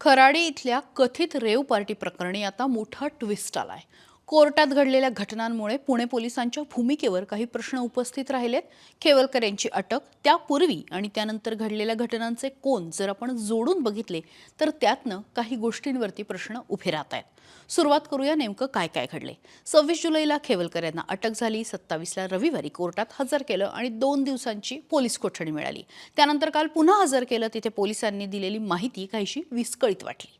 खराडी इथल्या कथित rave party प्रकरणी आता मोठा ट्विस्ट आलाय. कोर्टात घडलेल्या घटनांमुळे पुणे पोलिसांच्या भूमिकेवर काही प्रश्न उपस्थित राहिलेत. खेवलकर यांची अटक त्यापूर्वी आणि त्यानंतर घडलेल्या घटनांचे कोण जर आपण जोडून बघितले तर त्यातनं काही गोष्टींवरती प्रश्न उभे राहत आहेत. सुरुवात करूया नेमकं काय काय घडले सव्वीस जुलैला खेवलकर यांना अटक झाली. सत्तावीसला रविवारी कोर्टात हजर केलं आणि दोन दिवसांची पोलीस कोठडी मिळाली. त्यानंतर काल पुन्हा हजर केलं. तिथे पोलिसांनी दिलेली माहिती काहीशी विस्कळीत वाटली.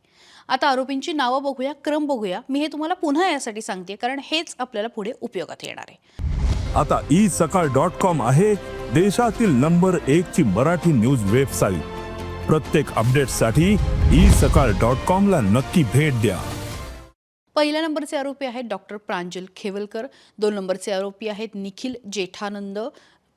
आता आरोपींची नावं बघूया क्रम बघूया. मी हे तुम्हाला पुन्हा यासाठी सांगते कारण हेच आपल्याला पुढे उपयोगात येणार आहे. आता ई सकाळ डॉट कॉम आहे देशातील नंबर एक ची मराठी न्यूज वेबसाईट. प्रत्येक अपडेटसाठी ई सकाळ डॉट कॉम ला नक्की भेट द्या. पहिल्या नंबरचे आरोपी आहेत डॉक्टर प्रांजल खेवलकर दोन नंबरचे आरोपी आहेत निखिल जेठानंद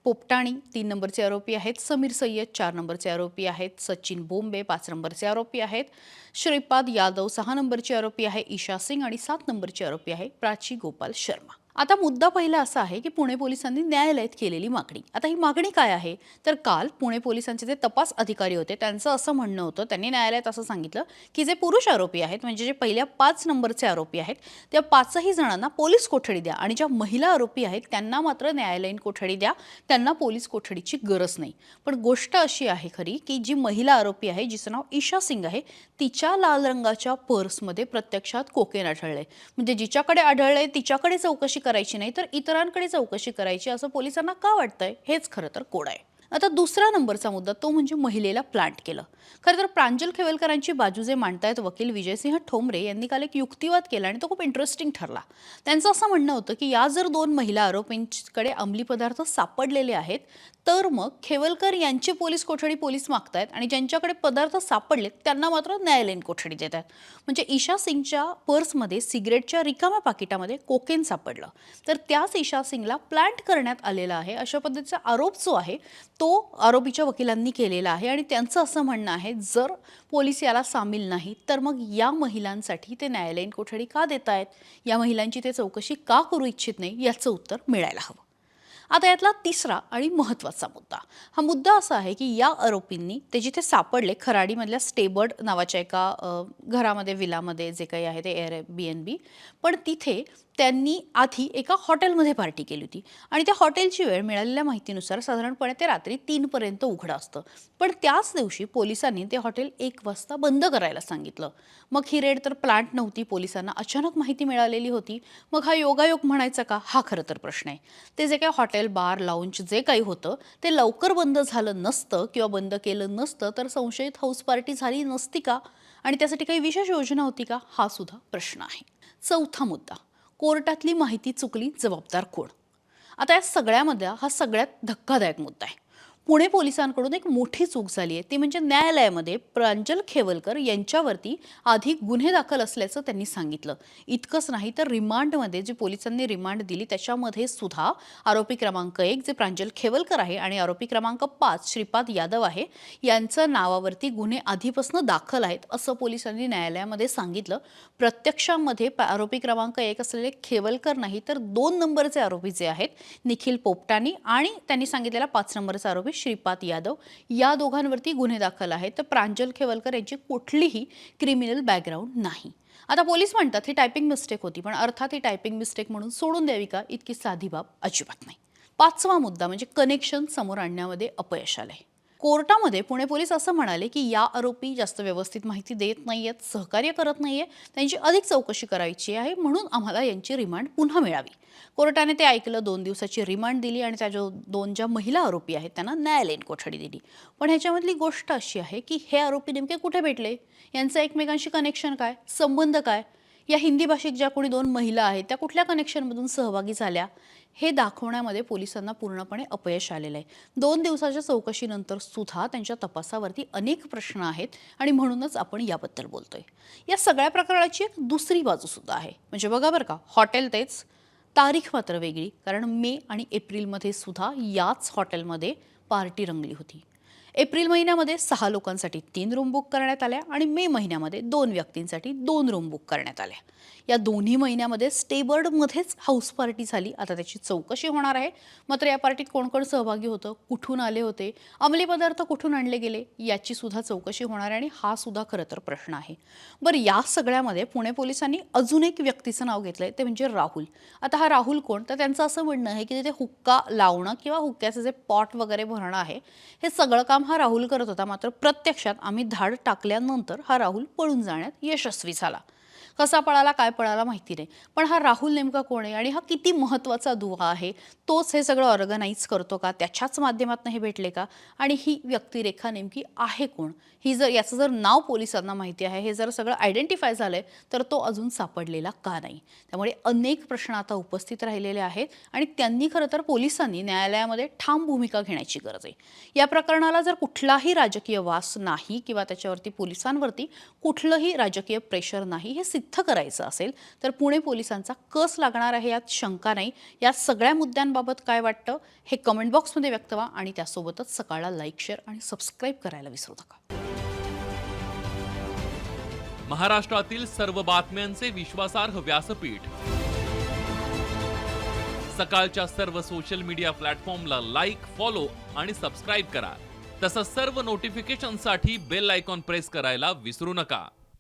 पोपटाणी तीन नंबरचे आरोपी आहेत. समीर सय्यद चार नंबरचे आरोपी आहेत. सचिन बोंबे पाच नंबरचे आरोपी आहेत. श्रीपाद यादव सहा नंबरचे आरोपी आहे. ईशा सिंग आणि सात नंबरचे आरोपी आहे. प्राची गोपाल शर्मा. आता मुद्दा पहिला असा आहे की पुणे पोलिसांनी न्यायालयात केलेली मागणी. आता ही मागणी काय आहे? तर काल पुणे पोलिसांचे जे तपास अधिकारी होते त्यांचं असं म्हणणं होतं त्यांनी न्यायालयात असं सांगितलं की जे पुरुष आरोपी आहेत म्हणजे जे पहिल्या पाच नंबरचे आरोपी आहेत त्या पाचही जणांना पोलीस कोठडी द्या आणि ज्या महिला आरोपी आहेत त्यांना मात्र न्यायालयीन कोठडी द्या. त्यांना पोलीस कोठडीची गरज नाही. पण गोष्ट अशी आहे खरी की जी महिला आरोपी आहे जिचं नाव ईशा सिंग आहे तिच्या लाल रंगाच्या पर्समध्ये प्रत्यक्षात कोकेन आढळलंय. म्हणजे जिच्याकडे आढळलंय तिच्याकडे चौकशी करायची नाही तर इतरांकडे चौकशी करायची असं पोलिसांना का वाटतंय? हेच खरं तर कोड आहे. आता दुसरा नंबरचा मुद्दा तो म्हणजे महिलेला प्लांट केलं. खरं तर प्रांजल खेवलकरांची बाजू जे मांडतायत वकील विजयसिंह ठोंबरे यांनी काल एक युक्तिवाद केला आणि तो खूप इंटरेस्टिंग ठरला. त्यांचं असं म्हणणं होतं की या जर दोन महिला आरोपींकडे अंमली पदार्थ सापडलेले आहेत तर मग खेवलकर यांची पोलीस कोठडी पोलीस मागतायत आणि ज्यांच्याकडे पदार्थ सापडलेत त्यांना मात्र न्यायालयीन कोठडी देत आहेत म्हणजे ईशा सिंगच्या पर्समध्ये सिगरेटच्या रिकाम्या पाकिटामध्ये कोकेन सापडलं. तर त्याच ईशा सिंगला प्लांट करण्यात आलेला आहे अशा पद्धतीचा आरोप जो आहे तो आरोपीच्या वकिलांनी केलेला आहे आणि त्यांचं असं म्हणणं आहे जर पोलीस याला सामील नाही तर मग या महिलांसाठी ते न्यायालयीन कोठडी का देत आहेत या महिलांची ते चौकशी का करू इच्छित नाही? याचं उत्तर मिळायला हवं. आता यातला तिसरा आणि महत्त्वाचा मुद्दा. हा मुद्दा असा आहे की या आरोपींनी ते जिथे सापडले खराडीमधल्या स्टेबर्ड नावाच्या एका घरामध्ये विलामध्ये जे काही आहे ते एअर बी एन बी पण तिथे त्यांनी आधी एका हॉटेलमध्ये पार्टी केली होती. आणि त्या हॉटेलची वेळ मिळालेल्या माहितीनुसार साधारणपणे ते रात्री तीनपर्यंत उघडं असतं. पण त्याच दिवशी पोलिसांनी ते हॉटेल एक वाजता बंद करायला सांगितलं. मग ही रेड तर प्लांट नव्हती पोलिसांना अचानक माहिती मिळालेली होती. मग हा योगायोग म्हणायचा का? हा खरं तर प्रश्न आहे. ते जे काही हॉटेल बार लाऊंज जे काही होतं ते लवकर बंद झालं नसतं किंवा बंद केलं नसतं तर संशयित हाऊस पार्टी झाली नसती का? आणि त्यासाठी काही विशेष योजना होती का? हा सुद्धा प्रश्न आहे. चौथा मुद्दा कोर्टातली माहिती चुकली जबाबदार कोण? आता या सगळ्यामध्ये हा सगळ्यात धक्कादायक मुद्दा आहे. पुणे पोलिसांकडून एक मोठी चूक झाली आहे. ती म्हणजे न्यायालयामध्ये प्रांजल खेवलकर यांच्यावरती आधी गुन्हे दाखल असल्याचं त्यांनी सांगितलं. इतकंच नाही तर रिमांडमध्ये जी पोलिसांनी रिमांड दिली त्याच्यामध्ये सुद्धा आरोपी क्रमांक एक जे प्रांजल खेवलकर आहे आणि आरोपी क्रमांक पाच श्रीपाद यादव आहे यांचं नावावरती गुन्हे आधीपासून दाखल आहेत असं पोलिसांनी न्यायालयामध्ये सांगितलं. प्रत्यक्षामध्ये आरोपी क्रमांक एक असलेले खेवलकर नाही तर दोन नंबरचे आरोपी जे आहेत निखिल पोपटानी आणि त्यांनी सांगितलेला पाच नंबरचा आरोपी श्रीपाद यादव या दोघांवरती गुन्हे दाखल आहेत. तर प्रांजल खेवलकर यांची कुठलीही क्रिमिनल बॅकग्राऊंड नाही. आता पोलीस म्हणतात ही टायपिंग मिस्टेक होती पण अर्थात ही टायपिंग मिस्टेक म्हणून सोडून द्यावी का? इतकी साधी बाब अजिबात नाही. पाचवा मुद्दा म्हणजे कनेक्शन समोर आणण्यामध्ये अपयश आहे कोर्टामध्ये पुणे पोलीस असं म्हणाले की या आरोपी जास्त व्यवस्थित माहिती देत नाही आहेत सहकार्य करत नाही आहे त्यांची अधिक चौकशी करायची आहे म्हणून आम्हाला यांची रिमांड पुन्हा मिळावी. कोर्टाने ते ऐकलं दोन दिवसाची रिमांड दिली आणि त्या जो दोन ज्या महिला आरोपी आहेत त्यांना न्यायालयीन कोठडी दिली. पण ह्याच्यामधली गोष्ट अशी आहे की हे आरोपी नेमके कुठे भेटले? यांचं एकमेकांशी कनेक्शन काय? संबंध काय? या हिंदी भाषिक ज्या कोणी दोन महिला आहेत त्या कुठल्या कनेक्शनमधून सहभागी झाल्या हे दाखवण्यामध्ये पोलिसांना पूर्णपणे अपयश आलेलं आहे. दोन दिवसाच्या चौकशीनंतर सुद्धा त्यांच्या तपासावरती अनेक प्रश्न आहेत आणि म्हणूनच आपण याबद्दल बोलतोय. या सगळ्या प्रकरणाची एक दुसरी बाजू सुद्धा आहे. म्हणजे बघा बरं का हॉटेल तेच. तारीख मात्र वेगळी कारण मे आणि एप्रिलमध्ये सुद्धा याच हॉटेलमध्ये पार्टी रंगली होती. एप्रिल महिन्यामध्ये सहा लोकांसाठी तीन रूम बुक करण्यात आल्या आणि मे महिन्यामध्ये दोन व्यक्तींसाठी दोन रूम बुक करण्यात आल्या. या दोन्ही महिन्यामध्ये स्टेबर्डमध्येच हाऊस पार्टी झाली. आता त्याची चौकशी होणार आहे. मात्र या पार्टीत कोण कोण सहभागी होतं? कुठून आले होते? अंमली पदार्थ कुठून आणले गेले? याची सुद्धा चौकशी होणार आहे आणि हा सुद्धा खरं तर प्रश्न आहे. बरं या सगळ्यामध्ये पुणे पोलिसांनी अजून एक व्यक्तीचं नाव घेतलंय. ते म्हणजे राहुल. आता हा राहुल कोण? तर त्यांचं असं म्हणणं आहे की तिथे हुक्का लावणं किंवा हुक्क्याचं जे पॉट वगैरे भरणं आहे हे सगळं काम हा राहुल करत होता. मात्र प्रत्यक्षात आम्ही धाड टाकल्यानंतर हा राहुल पळून जाण्यात यशस्वी झाला. कसा पळाला काय पळाला माहिती नाही. पण हा राहुल नेमका कोण आहे आणि हा किती महत्त्वाचा दुवा आहे तोच हे सगळं ऑर्गनाईज करतो का? त्याच्याच माध्यमातून हे भेटले का? आणि ही व्यक्तिरेखा नेमकी आहे कोण? ही जर याचं जर नाव पोलिसांना माहिती आहे हे जर सगळं आयडेंटिफाय झालं आहे तर तो अजून सापडलेला का नाही? त्यामुळे अनेक प्रश्न आता उपस्थित राहिलेले आहेत आणि त्यांनी खरं तर पोलिसांनी न्यायालयामध्ये ठाम भूमिका घेण्याची गरज आहे. या प्रकरणाला जर कुठलाही राजकीय वास नाही किंवा त्याच्यावरती पोलिसांवरती कुठलंही राजकीय प्रेशर नाही हे सिद्ध करायचं असेल तर पुणे पोलिसांचा कस लागणार आहे यात शंका नाही. या सगळ्या मुद्द्यांबाबत काय वाटतं हे कमेंट बॉक्समध्ये व्यक्त व्हा आणि त्यासोबतच सकाळला लाईक शेअर आणि सबस्क्राईब करायला विसरू नका. महाराष्ट्रातील सर्व बातम्यांचे विश्वासार्ह व्यासपीठ. सकाळच्या सर्व सोशल मीडिया प्लॅटफॉर्मला लाईक फॉलो आणि सबस्क्राईब करा. तसंच सर्व नोटिफिकेशनसाठी बेल आयकॉन प्रेस करायला विसरू नका.